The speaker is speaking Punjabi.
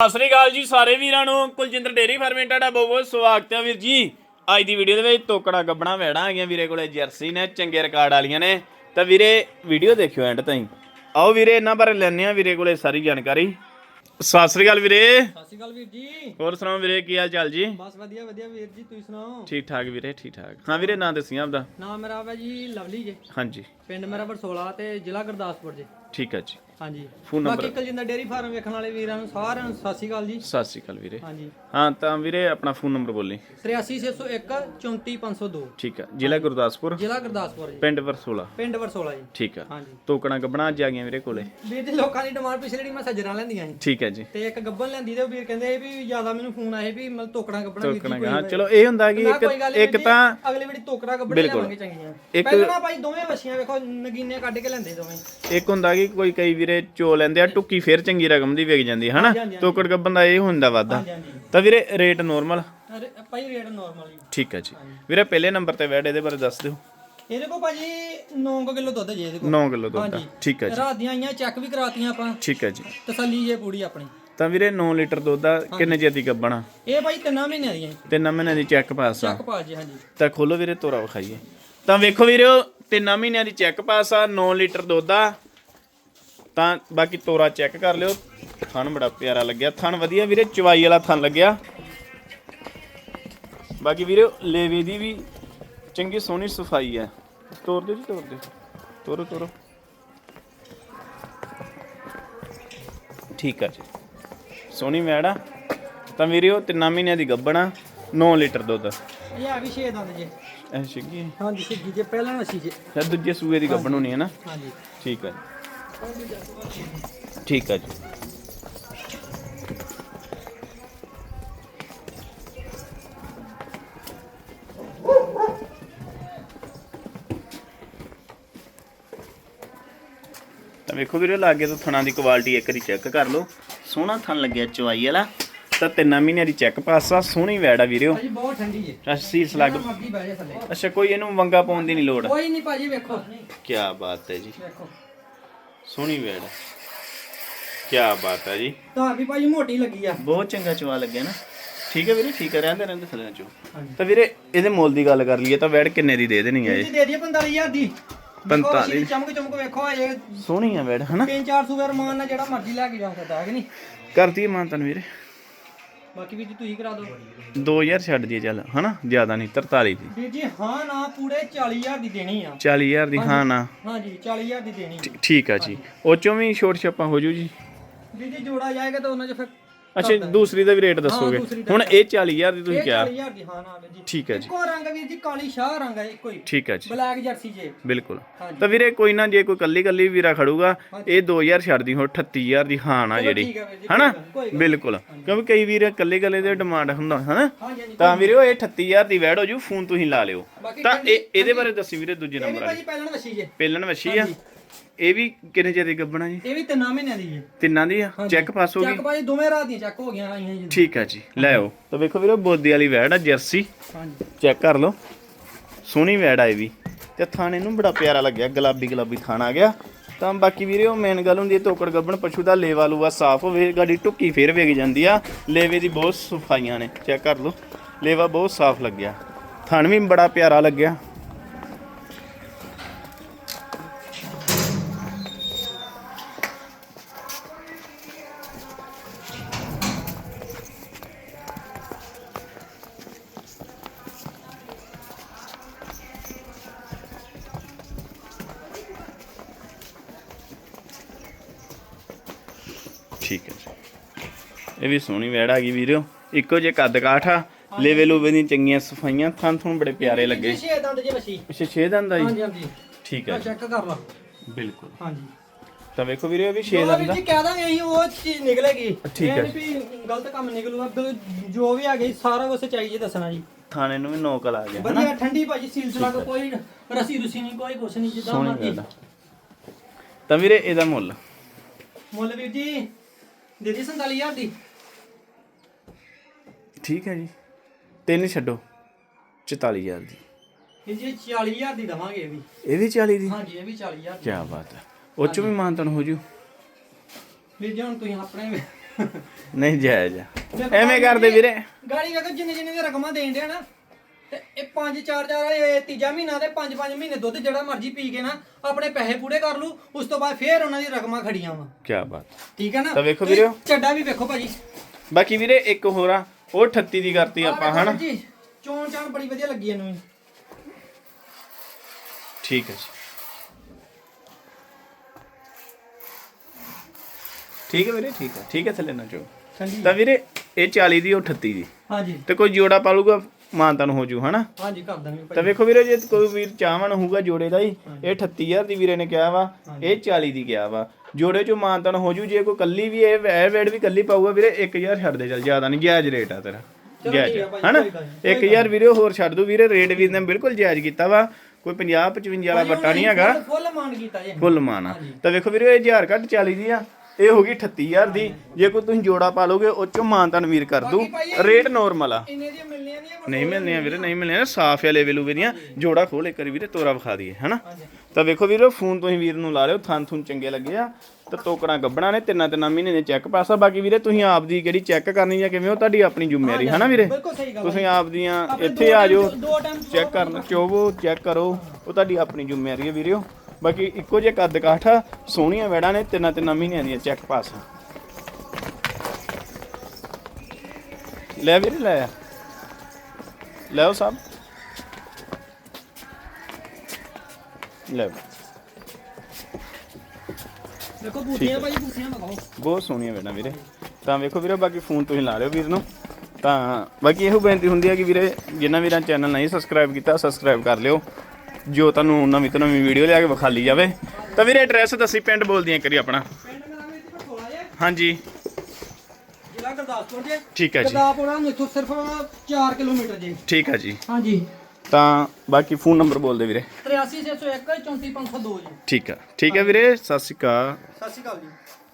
ਸਤਿ ਸ੍ਰੀ ਅਕਾਲ ਜੀ ਸਾਰੇ ਵੀਰਾਂ ਨੂੰ। ਕੁਲਜਿੰਦਰ ਡੇਰੀ ਫਾਰਮਿੰਗ ਤੁਹਾਡਾ ਬਹੁਤ ਬਹੁਤ ਸਵਾਗਤ ਹੈ ਵੀਰ ਜੀ। ਅੱਜ ਦੀ ਵੀਡੀਓ ਦੇ ਵਿੱਚ ਤੋਕੜਾ ਗੱਬਣਾ ਵੈੜਾਂ ਆ ਗਈਆਂ ਵੀਰੇ ਕੋਲੇ ਜਰਸੀ ਨੇ ਚੰਗੇ ਰਿਕਾਰਡ ਵਾਲੀਆਂ ਨੇ। ਤਾਂ ਵੀਰੇ ਵੀਡੀਓ ਦੇਖਿਓ ਐਂਡ ਤਾਈਂ। ਆਓ ਵੀਰੇ ਇਹਨਾਂ ਬਾਰੇ ਲੈਣੇ ਆ ਵੀਰੇ ਕੋਲੇ ਸਾਰੀ ਜਾਣਕਾਰੀ। ਸਤਿ ਸ੍ਰੀ ਅਕਾਲ ਵੀਰੇ। ਸਤਿ ਸ਼੍ਰੀ ਅਕਾਲ ਵੀਰ ਜੀ। ਹੋਰ ਸੁਣਾਓ ਵੀਰੇ ਕੀ ਹਾਲ ਚਾਲ ਜੀ? ਬਸ ਵਧੀਆ ਵਧੀਆ ਵੀਰ ਜੀ ਤੁਸੀਂ ਸੁਣਾਓ? ਠੀਕ ਠਾਕ ਵੀਰੇ ਠੀਕ ਠਾਕ। ਹਾਂ ਵੀਰੇ ਨਾਂ ਦੱਸੀਆਂ ਆਪਦਾ। ਨਾਮ ਮੇਰਾ ਵਾ ਜੀ ਲਵਲੀ ਜੀ। ਹਾਂਜੀ। ਪਿੰਡ ਮੇਰਾ ਬਰਸੋਲਾ ਤੇ ਜ਼ਿਲ੍ਹਾ ਗੁਰਦਾਸਪੁਰ ਜੀ। ਠੀਕ ਹੈ ਜੀ। ਹਾਂਜੀ। ਫੋਨ ਨੰਬਰ ਬਾਕੀ ਕੁਲਜਿੰਦਰ ਡੇਰੀ ਫਾਰਮ ਵੇਖਣ ਵਾਲੇ ਵੀਰਾਂ ਨੂੰ ਸਾਰਿਆਂ ਨੂੰ ਸਤਿ ਸ਼੍ਰੀ ਅਕਾਲ ਜੀ। ਸਤਿ ਸ੍ਰੀ ਅਕਾਲ ਵੀਰੇ। ਹਾਂਜੀ। ਹਾਂ ਤਾਂ ਵੀਰੇ ਆਪਣਾ ਫੋਨ ਨੰਬਰ ਬੋਲੀ। 83601 34502 ਠੀਕ ਹੈ ਜ਼ਿਲ੍ਹਾ ਗੁਰਦਾਸਪੁਰ? ਜ਼ਿਲ੍ਹਾ ਗੁਰਦਾਸਪੁਰ ਜੀ। ਪਿੰਡ ਵਰਸੋਲਾ। ਪਿੰਡ ਬਰਸੋਲਾ ਜੀ। ਠੀਕ ਹੈ ਹਾਂਜੀ। ਤੋਕਣਾ ਗੱਬਣਾ ਅੱਜ ਆ ਗਈਆਂ ਵੀਰੇ ਕੋਲੇ। ਵੀਰ ਜੀ ਲੋਕਾਂ ਦੀ ਡਿਮਾਂਡ ਪਿਛਲੇ ਦੀ ਮੈਂ ਸੱਜਣਾ ਲੈਂਦੀਆਂ ਸੀ। ਠੀਕ ਹੈ ਜੀ। ਤੇ ਇੱਕ ਗੱਬਨ ਲੈਂਦੀ ਤੇ ਉਹ ਵੀਰ ਕਹਿੰਦੇ ਵੀ ਜ਼ਿਆਦਾ ਮੈਨੂੰ ਫੋਨ ਆਏ ਵੀ ਮਤਲਬ ਤੋਕੜਾ ਗੱਬਣਾ ਵੀਰ ਜੀ ਤੋਕਣਾ ਕੋਈ ਹਾਂ ਚਲੋ ਇਹ ਹੁੰਦਾ ਕਿ ਮੈਂ ਇੱਕ ਕੋਈ ਗੱਲ ਨੀ ਇੱਕ ਵੀਰ ਜੀ, ਤਾਂ ਅਗਲੇ ਵਾਰੀ ਤੋਕੜਾ ਗੱਬਣੇ ਲਿਆਵਾਂਗੇ ਚੰਗੀਆਂ। ਇੱਕ- ਪਹਿਲਾਂ ਨਾ ਭਾਈ ਦੋਵੇਂ ਵਛੀਆਂ ਵੇਖੋ ਨਗੀਨੇ ਕੱਢ ਕੇ ਲੈਂਦੇ ਦੋਵੇਂ। ਇੱਕ ਹੁੰਦਾ ਕਿ ਕੋਈ ਕਈ ਵੀਰੇ ਚੋ ਲੈਂਦੇ ਆ ਟੁੱਕੀ ਫੇਰ ਚੰਗੀ ਰਕਮ ਦੀ ਵਿਕ ਜਾਂਦੀ ਹੈ ਹਨਾ? ਹਾਂਜੀ, ਹਾਂਜੀ, ਤੋਕੜ ਗੱਬਨ ਦਾ ਇਹ ਹੁੰਦਾ ਹਾਂਜੀ ਹਾਂਜੀ। ਤਾਂ ਵੀਰੇ ਰੇਟ ਨੋਰਮਲ ਅਰੇ ਭਾਈ ਰੇਟ ਨਾਰਮਲ ਹੀ ਠੀਕ ਹੈ ਜੀ। ਵੀਰੇ ਪਹਿਲੇ ਨੰਬਰ ਤੇ ਵੈਡ ਇਹਦੇ ਬਾਰੇ ਦੱਸ ਦਿਓ। ਇਹਦੇ ਕੋਲ ਭਾਜੀ 9 ਕਿਲੋ ਦੁੱਧ ਜੇ ਇਹਦੇ ਕੋਲ। 9 ਕਿਲੋ ਦੁੱਧ ਹਾਂਜੀ। ਠੀਕ ਹੈ ਜੀ। ਰਾਤ ਦੀਆਂ ਆਈਆਂ ਚੈੱਕ ਵੀ ਕਰਾਤੀਆਂ ਆਪਾਂ। ਠੀਕ ਹੈ ਜੀ। ਤਸੱਲੀ ਜੇ ਪੂਰੀ ਆਪਣੀ। ਤਾਂ ਵੀਰੇ 9 ਲੀਟਰ ਦੁੱਧ ਦਾ ਕਿੰਨੇ ਚਿਰ ਦੀ ਗੱਬਣਾ ਇਹ ਭਾਈ ਤਿੰਨਾਂ ਮਹੀਨਿਆਂ ਦੀਆਂ ਤਿੰਨ ਮਹੀਨੇ ਦੀ ਚੈੱਕ ਪਾਸ ਆ। ਚੱਕ ਪਾ ਜੀ ਹਾਂਜੀ। ਤਾਂ ਖੋਲੋ ਵੀਰੇ ਤੋਰਾ ਵਿਖਾਈਏ। ਤਾਂ ਵੇਖੋ ਵੀਰੇ ਤਿੰਨਾਂ ਮਹੀਨਿਆਂ ਦੀ ਚੈੱਕ ਪਾਸ ਆ 9 ਲੀਟਰ ਦੁੱਧ ਆ। ਤਾਂ ਬਾਕੀ ਤੋਰਾ ਚੈੱਕ ਕਰ ਲਿਓ। ਥਣ ਬੜਾ ਪਿਆਰਾ ਲੱਗਿਆ। ਥਣ ਵਧੀਆ ਵੀਰੇ ਚਵਾਈ ਵਾਲਾ ਥਣ ਲੱਗਿਆ। ਬਾਕੀ ਵੀਰੇ ਲੇਵੇ ਦੀ ਵੀ ਚੰਗੀ ਸੋਹਣੀ ਸਫ਼ਾਈ ਹੈ। ਤੋਰ ਦਿਓ ਜੀ ਤੋਰ ਦਿਓ। ਤੋਰੋ ਤੋਰੋ। ਠੀਕ ਆ ਜੀ। ਸੋਹਣੀ ਮੈੜ ਆ। ਤਾਂ ਵੀਰੇ ਉਹ ਤਿੰਨਾਂ ਮਹੀਨਿਆਂ ਦੀ ਗੱਬਣਾ 9 ਲੀਟਰ ਦੁੱਧ। ਇਹ ਆ ਵੀ 6 ਦੰਦ ਜੇ। ਐ ਸ਼ਿੱਗੀ ਹਾਂਜੀ ਸਿੱਧੀ ਜੇ ਪਹਿਲਾਂ ਨਸੀ ਜੇ। ਸ਼ਾਇਦ ਦੂਜੇ ਸੂਏ ਦੀ ਗੱਬਣ ਹੋਣੀ ਹੈ ਨਾ। ਹਾਂਜੀ। ਠੀਕ ਹੈ ਜੀ। ਠੀਕ ਹੈ ਜੀ। ਤਾਂ ਵੇਖੋ ਵੀਰੇ ਲਾਗੇ ਤੋਂ ਥਣਾ ਦੀ ਕੁਆਲਿਟੀ ਇੱਕ ਵਾਰੀ ਚੈੱਕ ਕਰ ਲਓ। ਸੋਹਣਾ ਥਣ ਲੱਗਿਆ ਚਵਾਈ ਵਾਲਾ। ਤਾਂ ਤਿੰਨਾਂ ਮਹੀਨਿਆਂ ਦੀ ਚੈੱਕ ਪਾਸਾ ਸੋਹਣੀ ਵੈੜ ਆ ਵੀਰਿਓ। ਭਾਜੀ ਬਹੁਤ ਠੰਡੀ ਜੇ। ਰੱਸੀ ਸਲੱਗ ਮਰਜ਼ੀ ਬਹਿ ਜਾ ਥੱਲੇ। ਅੱਛਾ ਕੋਈ ਇਹਨੂੰ ਵੰਗਾ ਪਾਉਣ ਦੀ ਨਹੀਂ ਲੋੜ। ਕੋਈ ਨਹੀਂ ਭਾਜੀ ਵੇਖੋ। ਕੀ ਬਾਤ ਹੈ ਜੀ। ਵੇਖੋ। ਸੋਹਣੀ ਵੈੜ ਕੀ ਬਾਤ ਹੈ ਜੀ। ਤਾਂ ਵੀ ਭਾਜੀ ਮੋਟੀ ਲੱਗੀ ਆ। ਬਹੁਤ ਚੰਗਾ ਚਵਾ ਲੱਗਿਆ ਨਾ। ਠੀਕ ਹੈ ਵੀਰੇ ਠੀਕ ਹੈ ਰਹਿੰਦੇ ਰਹਿੰਦੇ ਥੱਲੇ ਚੋ। ਹਾਂਜੀ। ਤਾਂ ਵੀਰੇ ਇਹਦੇ ਮੁੱਲ ਦੀ ਗੱਲ ਕਰ ਲਈਏ ਤਾਂ ਵੈੜ ਕਿੰਨੇ ਦੀ ਦੇ ਦੇਣੀ ਹੈ ਜੀ ਇਹ ਦੇ ਦਈਏ 45000 ਦੀ। 45 ਚਮਕ ਚਮਕ ਵੇਖੋ ਇਹ ਸੋਹਣੀ ਆ ਵੈੜ ਹਨਾ? 3-400 ਰਮਾਨ ਨਾਲ ਜਿਹੜਾ ਮਰਜ਼ੀ ਲੈ ਕੇ ਜਾ ਸਕਦਾ ਹੈ ਕਿ ਨਹੀਂ? ਕਰਤੀ ਮਾਨ ਤਨ ਵੀਰੇ। ਬਾਕੀ ਵੀ ਜੀ ਤੁਸੀਂ ਕਰਾ ਦਿਓ। 2000 ਛੱਡ ਦਈਏ ਚੱਲ ਹਨਾ? ਜ਼ਿਆਦਾ ਨਹੀਂ 43 ਦੀ। ਵੀਰ ਜੀ ਹਾਂ ਨਾ ਪੂਰੇ 40000 ਦੀ ਦੇਣੀ ਆ। 40000 ਦੀ ਹਾਂ ਨਾ। ਹਾਂਜੀ 40000 ਦੀ ਦੇਣੀ ਠੀਕ ਆ ਜੀ। ਉਹ ਚੋਂ ਵੀ ਛੋਟ ਛੱਪਾ ਹੋ ਜੂ ਜੀ। ਵੀਰ ਜੀ ਜੋੜਾ ਜਾਏਗਾ ਤਾਂ ਉਹਨਾਂ 'ਚ ਫਿਰ ਅੱਛਾ ਦੂਸਰੀ ਦਾ ਵੀ ਰੇਟ ਦੱਸੋਗੇ? ਦੂਸਰੀ ਦਾ ਹੁਣ ਇਹ 40000 ਦੀ ਤੁਸੀਂ ਇਹ ਕਿਹਾ। 40000 ਦੀ ਹਾਂ ਨਾ ਵੀਰ ਜੀ। ਠੀਕ ਹੈ ਜੀ। ਇੱਕੋ ਰੰਗ ਵੀਰ ਜੀ ਕਾਲੀ ਸ਼ਾਹ ਰੰਗ ਹੈ ਇੱਕੋ ਹੀ। ਠੀਕ ਹੈ ਜੀ। ਬਲੈਕ ਜਰਸੀ ਜੇ। ਬਿਲਕੁਲ। ਹਾਂਜੀ। ਤਾਂ ਵੀਰੇ ਕੋਈ ਨਾ ਜੇ ਕੋਈ ਕੱਲੀ ਕੱਲੀ ਵੀਰਾ ਖੜੂਗਾ ਇਹ 2000 ਛੱਡਦੀ ਹੁਣ 38000 ਦੀ ਹਾਂ ਨਾ ਜਿਹੜੀ। ਠੀਕ ਹੈ ਵੀਰ ਜੀ, ਹਨਾ? ਕੋਈ ਗੱਲ- ਕੋਈ ਗੱਲ ਬਿਲਕੁਲ। ਕਿਉਂਕਿ ਕਈ ਵੀਰ ਕੱਲੇ ਕੱਲੇ ਦੇ ਡਿਮਾਂਡ ਹੁੰਦਾ ਹਨਾ? ਹਾਂਜੀ ਹਾਂਜੀ ਤਾਂ ਵੀਰੇ ਉਹ ਇਹ 38000 ਦੀ ਵੈੜ ਹੋ ਜੂ ਫੋਨ ਤੁਸੀਂ ਲਾ ਲਿਓ। ਬਾਕੀ ਤਾਂ ਇਹ ਇਹਦੇ ਬਾਰੇ ਦੱਸੀ ਵੀਰੇ ਦੂਜੇ ਇਹ ਵੀ ਨੰਬਰ ਵਾਲੀ। ਭਾਜੀ ਪਹਿਲਾਂ ਵਸੀ ਜੇ। ਪੇਲਣ ਵੱਛੀ ਆ। ਇਹ ਵੀ ਕਿੰਨੇ ਚਿਰ ਦੀ ਗੱਬਣਾ ਜੀ? ਇਹ ਵੀ ਤਿੰਨਾਂ ਮਹੀਨਿਆਂ ਦੀ ਜੇ। ਤਿੰਨਾਂ ਦੀ ਆ? ਚੈੱਕ ਪਾਸ ਹੋ ਗਈ? ਚੱਕ ਭਾਜੀ ਦੋਵੇਂ ਰਾਤ ਦੀਆਂ ਚੱਕ ਹੋ ਗਈਆਂ ਆਈਆਂ ਜੀ। ਠੀਕ ਆ ਜੀ ਲੈ ਆਓ। ਤਾਂ ਵੇਖੋ ਵੀਰੇ ਬੋਦੀ ਵਾਲੀ ਵੈੜ ਆ ਜਰਸੀ। ਹਾਂਜੀ। ਚੈੱਕ ਕਰ ਲਓ। ਸੋਹਣੀ ਵੈੜ ਆ ਇਹ ਵੀ। ਤੇ ਥਾਣੇ ਨੂੰ ਬੜਾ ਪਿਆਰਾ ਲੱਗਿਆ ਗੁਲਾਬੀ ਗੁਲਾਬੀ ਥਾਣਾ ਆ ਗਿਆ। ਤਾਂ ਬਾਕੀ ਵੀਰੇ ਉਹ ਮੇਨ ਗੱਲ ਹੁੰਦੀ ਹੈ ਤੋਕੜ ਗੱਬਣ ਪਸ਼ੂ ਦਾ ਲੇਵਾ ਲੂਆ ਸਾਫ਼ ਹੋਵੇ ਗਾਡੀ ਟੁੱਕੀ ਫੇਰ ਵੇਗ ਜਾਂਦੀ ਆ। ਲੇਵੇ ਦੀ ਬਹੁਤ ਸਫਾਈਆਂ ਨੇ ਚੈੱਕ ਕਰ ਲਓ। ਲੇਵਾ ਬਹੁਤ ਸਾਫ਼ ਲੱਗਿਆ। ਥਣ ਵੀ ਬੜਾ ਪਿਆਰਾ ਲੱਗਿਆ। ਠੀਕ ਹੈ ਜੀ। ਇਹ ਵੀ ਸੋਹਣੀ ਵੈੜ ਆ ਗਈ ਵੀਰੋ। ਇੱਕੋ ਜੇ ਕੱਦ ਕਾਠ ਆ। ਲੇਵੇ ਲੂਵੇ ਦੀਆਂ ਚੰਗੀਆਂ ਸਫਾਈਆਂ। ਥਣ ਥਣ ਬੜੇ ਪਿਆਰੇ ਲੱਗੇ। ਛੇ ਦੰਦ ਜੇ ਵਸੀ ਅੱਛਾ 6 ਦੰਦ ਆ ਜੀ। ਹਾਂਜੀ ਹਾਂਜੀ। ਠੀਕ ਹੈ ਆ ਚੈੱਕ ਕਰ ਲਾ। ਜੀ ਬਿਲਕੁਲ। ਹਾਂਜੀ। ਤਾਂ ਵੇਖੋ ਵੀਰੇ ਇਹ ਵੀ 6 ਉਹ ਦੰਦ ਵੀਰ ਆ। ਜੀ ਕਹਿ ਦਾਂਗੇ ਅਸੀਂ ਉਹ ਚੀਜ਼ ਨਿਕਲੇਗੀ। ਠੀਕ ਇਹ ਹੈ। ਨੀ ਵੀ ਗਲਤ ਕੰਮ ਨਿਕਲੂਗਾ। ਬਿਲ- ਜੋ ਵੀ ਹੈਗਾ ਜੀ, ਸਾਰਾ ਕੁਝ ਸੱਚਾਈ ਜੀ ਦੱਸਣਾ ਜੀ। ਥਾਣੇ ਨੂੰ ਵੀ ਨੋਕਲ ਆ ਗਿਆ ਹਨਾ? ਵਧੀਆ ਠੰਡੀ ਭਾਜੀ ਸਿਲਸਿਲਾ ਕੋ ਕੋਈ ਰਸੀ ਰੁਸੀ ਨਹੀਂ ਕੋਈ ਕੁਛ ਨਹੀਂ ਜਿੱਦਾਂ ਸੋਹਣੀ ਮਰਜ਼ੀ। ਵੈੜ ਆ। ਤਾਂ ਵੀਰੇ ਇਹਦਾ ਮੁੱਲ? ਮੁੱਲ ਵੀਰ ਜੀ ਦੇ ਦੀ 47000 ਦੀ। ਠੀਕ ਹੈ ਜੀ। ਤਿੰਨ ਛੱਡੋ 44000 ਦੀ। ਵੀਰ ਜੀ 40000 ਦੀ ਦਵਾਂਗੇ ਇਹ ਵੀ। ਇਹ ਵੀ 40 ਦੀ? ਹਾਂਜੀ ਇਹ ਵੀ 40000 ਕੀ ਬਾਤ ਹੈ। ਉਹ ਚੋਂ ਵੀ ਮਾਨਤਨ ਹੋ ਜੂ। ਵੀਰ ਜੀ ਹੁਣ ਤੁਸੀਂ ਆਪਣੇ ਨਹੀਂ ਜਾਇਜ਼ ਆ। ਐਵੇਂ ਕਰਦੇ ਵੀਰੇ। ਗਾੜੀ ਵੇਖੋ ਜਿੰਨੇ ਜਿੰਨੇ ਦੀ ਰਕਮਾਂ ਦੇਣ ਡਿਆ ਨਾ। ਤੇ ਇਹ 5 4 4 ਇਹ ਤੀਜਾ ਮਹੀਨਾ ਤੇ 5 5 ਮਹੀਨੇ ਦੁੱਧ ਜਿਹੜਾ ਮਰਜ਼ੀ ਪੀ ਕੇ ਨਾ ਆਪਣੇ ਪੈਸੇ ਪੂਰੇ ਕਰ ਲੂ ਉਸ ਤੋਂ ਬਾਅਦ ਫੇਰ ਉਹਨਾਂ ਦੀ ਰਕਮਾਂ ਖੜੀਆਂ ਵਾ। ਕੀ ਬਾਤ। ਠੀਕ ਹੈ ਨਾ? ਤਾਂ ਵੇਖੋ ਵੀਰੋ। ਚੱਡਾ ਵੀ ਵੇਖੋ ਭਾਜੀ। ਬਾਕੀ ਵੀਰੇ ਇੱਕ ਹੋਰ ਆ ਉਹ 38 ਦੀ ਕਰਤੀ ਆਪਾਂ ਹਨਾ? ਜੀ ਚੋਣ ਚਾਣ ਬੜੀ ਵਧੀਆ ਲੱਗੀ ਇਹਨੂੰ। ਠੀਕ ਹੈ ਜੀ। ਠੀਕ ਹੈ ਵੀਰੇ ਠੀਕ ਹੈ। ਠੀਕ ਹੈ ਥੱਲੇ ਨਾ ਠੰਡੀ ਤਾਂ ਵੀਰੇ ਇਹ 40 ਦੀ ਉਹ 38 ਦੀ। ਹਾਂਜੀ। ਤੇ ਕੋਈ ਜੋੜਾ ਪਾਲੂਗਾ ਮਾਨਤਾ ਨੂੰ ਹੋ ਜੂ ਹਨਾ? ਹਾਂਜੀ ਕਰ ਦਾਂਗੇ ਤਾਂ ਵੇਖੋ ਵੀਰੇ ਜੇ ਕੋਈ ਵੀਰ ਚਾਹਵਨ ਹੋਊਗਾ ਜੋੜੇ ਦਾ ਹੀ ਇਹ 38000 ਦੀ ਵੀਰੇ ਨੇ ਕਿਹਾ ਵਾ ਇਹ 40 ਦੀ ਕਿਹਾ ਵਾ। ਜੋੜੇ ਚੋਂ ਮਾਨਤਨ ਹੋ ਜੂ ਜੇ ਕੋਈ ਕੱਲੀ ਵੀ ਇਹ ਵੈ ਵੇੜ ਵੀ ਕੱਲੀ ਪਾਊਗਾ ਵੀਰੇ 1000 ਛੱਡ ਦੇ ਚੱਲ ਜ਼ਿਆਦਾ ਨਹੀਂ ਜਾਇਜ਼ ਰੇਟ ਆ ਤੇਰਾ। ਜਾਇਜ਼। ਹਨਾ? ਕੋਈ ਗੱਲ ਨੀ, ਕੋਈ 1000 ਵੀਰੇ ਹੋਰ ਛੱਡ ਦੂ ਵੀਰੇ ਰੇਟ ਵੀ ਨੇ ਬਿਲਕੁਲ ਜਾਇਜ਼ ਕੀਤਾ ਵਾ। ਕੋਈ 50 55 ਵਾਲਾ ਬੱਟਾ ਨਹੀਂ ਹੈਗਾ। ਫੁੱਲ ਮਾਨ ਕੀਤਾ ਜੀ। ਫੁੱਲ ਮਾਨਾ ਤਾਂ ਵੇਖੋ ਵੀਰੇ ਇਹ 1000 ਘੱਟ 40 ਦੀ ਆ। ਇਹ ਹੋ ਗਈ 38000 ਦੀ। ਜੇ ਕੋਈ ਤੁਸੀਂ ਜੋੜਾ ਪਾ ਲੋਗੇ ਉਹ ਚੋਂ ਮਾਨਤਨ ਵੀਰ ਕਰ ਦੂ ਰੇਟ ਨਾਰਮਲ ਆ। ਇੰਨੇ ਦੀਆਂ ਮਿਲਣੀਆਂ ਨਹੀਂ ਨਹੀਂ ਮਿਲਣੀਆਂ ਵੀਰੇ ਨਹੀਂ ਮਿਲਣੀਆਂ। ਸਾਫ਼ ਵਾਲੇ ਵੇਲੂ ਵੀਰੀਆਂ ਜੋੜਾ ਖੋਲ ਇੱਕ ਵਾਰੀ ਵੀਰੇ ਤੋਰਾ ਵਿਖਾ ਦਈਏ ਹਨਾ? ਤਾਂ ਵੇਖੋ ਵੀਰੇ ਫੋਨ ਤੁਸੀਂ ਵੀਰ ਨੂੰ ਲਾ ਲਿਓ ਥਣ ਥੁਣ ਚੰਗੇ ਲੱਗੇ ਆ। ਤੇ ਟੋਕਰਾਂ ਗੱਬਣਾ ਨੇ ਤਿੰਨਾਂ ਤਿੰਨਾਂ ਮਹੀਨੇ ਦੇ ਚੈੱਕ ਪਾਸਾ। ਬਾਕੀ ਵੀਰੇ ਤੁਸੀਂ ਆਪ ਦੀ ਕਿਹੜੀ ਚੈੱਕ ਕਰਨੀ ਜਾਂ ਕਿਵੇਂ ਉਹ ਤੁਹਾਡੀ ਆਪਣੀ ਜ਼ਿੰਮੇਵਾਰੀ ਹਨਾ ਵੀਰੇ? ਤੁਸੀਂ ਆਪ ਦੀਆਂ ਇੱਥੇ ਆ ਜਾਓ। ਚੈੱਕ ਕਰਨ ਚੋਵੋ ਚੈੱਕ ਕਰੋ। ਉਹ ਤੁਹਾਡੀ ਆਪਣੀ ਜ਼ਿੰਮੇਵਾਰੀ ਹੈ ਵੀਰਿਓ। ਬਾਕੀ ਇੱਕੋ ਜਿਹਾ ਕੱਦ ਕਾਠ ਆ ਸੋਹਣੀਆਂ ਵੈੜਾਂ ਨੇ ਤਿੰਨਾਂ ਤਿੰਨਾਂ ਮਹੀਨਿਆਂ ਦੀਆਂ ਚੈੱਕ ਪਾਸ ਲੈ ਵੀਰੇ ਲੈ ਲੈਓ ਸਭ। ਲੈ ਦੇਖੋ ਬਹੁਤ ਸੋਹਣੀਆਂ ਵੈੜਾਂ ਵੀਰੇ। ਤਾਂ ਵੇਖੋ ਵੀਰੇ ਬਾਕੀ ਫੋਨ ਤੁਸੀਂ ਲਾ ਲਿਓ ਵੀਰ ਨੂੰ। ਤਾਂ ਬਾਕੀ ਇਹੋ ਬੇਨਤੀ ਹੁੰਦੀ ਹੈ ਕਿ ਵੀਰੇ ਜਿਨ੍ਹਾਂ ਵੀਰਾਂ ਚੈਨਲ ਨਹੀਂ ਸਬਸਕ੍ਰਾਈਬ ਕੀਤਾ ਸਬਸਕ੍ਰਾਈਬ ਕਰ ਲਿਓ। ਜੋ ਤੁਹਾਨੂੰ ਨਵੀਂ ਤੋਂ ਨਵੀਂ ਵੀਡੀਓ ਲਿਆ ਕੇ ਵਿਖਾਲੀ ਜਾਵੇ। ਤਾਂ ਵੀਰੇ ਐਡਰੈਸ ਦੱਸੀ ਪਿੰਡ ਬੋਲਦੀਆਂ ਕਰੀ ਆਪਣਾ। ਪਿੰਡ ਮੇਰਾ ਨਾਮ ਇੱਥੇ ਭਟੋਲਾ ਜੇ ਹਾਂਜੀ। ਜ਼ਿਲ੍ਹਾ ਗੁਰਦਾਸਪੁਰ ਜੇ ਠੀਕ ਹੈ ਜੀ। ਗੁਰਦਾਸਪੁਰ ਨੂੰ ਇੱਥੋਂ ਸਿਰਫ 4 ਕਿਲੋਮੀਟਰ ਜੇ। ਠੀਕ ਹੈ ਜੀ। ਹਾਂਜੀ। ਤਾਂ ਬਾਕੀ ਫੋਨ ਨੰਬਰ ਬੋਲ ਦੇ ਵੀਰੇ। 83601 34502 ਜੀ। ਠੀਕ ਹੈ ਠੀਕ ਹੈ ਵੀਰੇ ਸਤਿ ਸ਼੍ਰੀ ਅਕਾਲ। ਸਤਿ ਸ਼੍ਰੀ ਅਕਾਲ ਜੀ।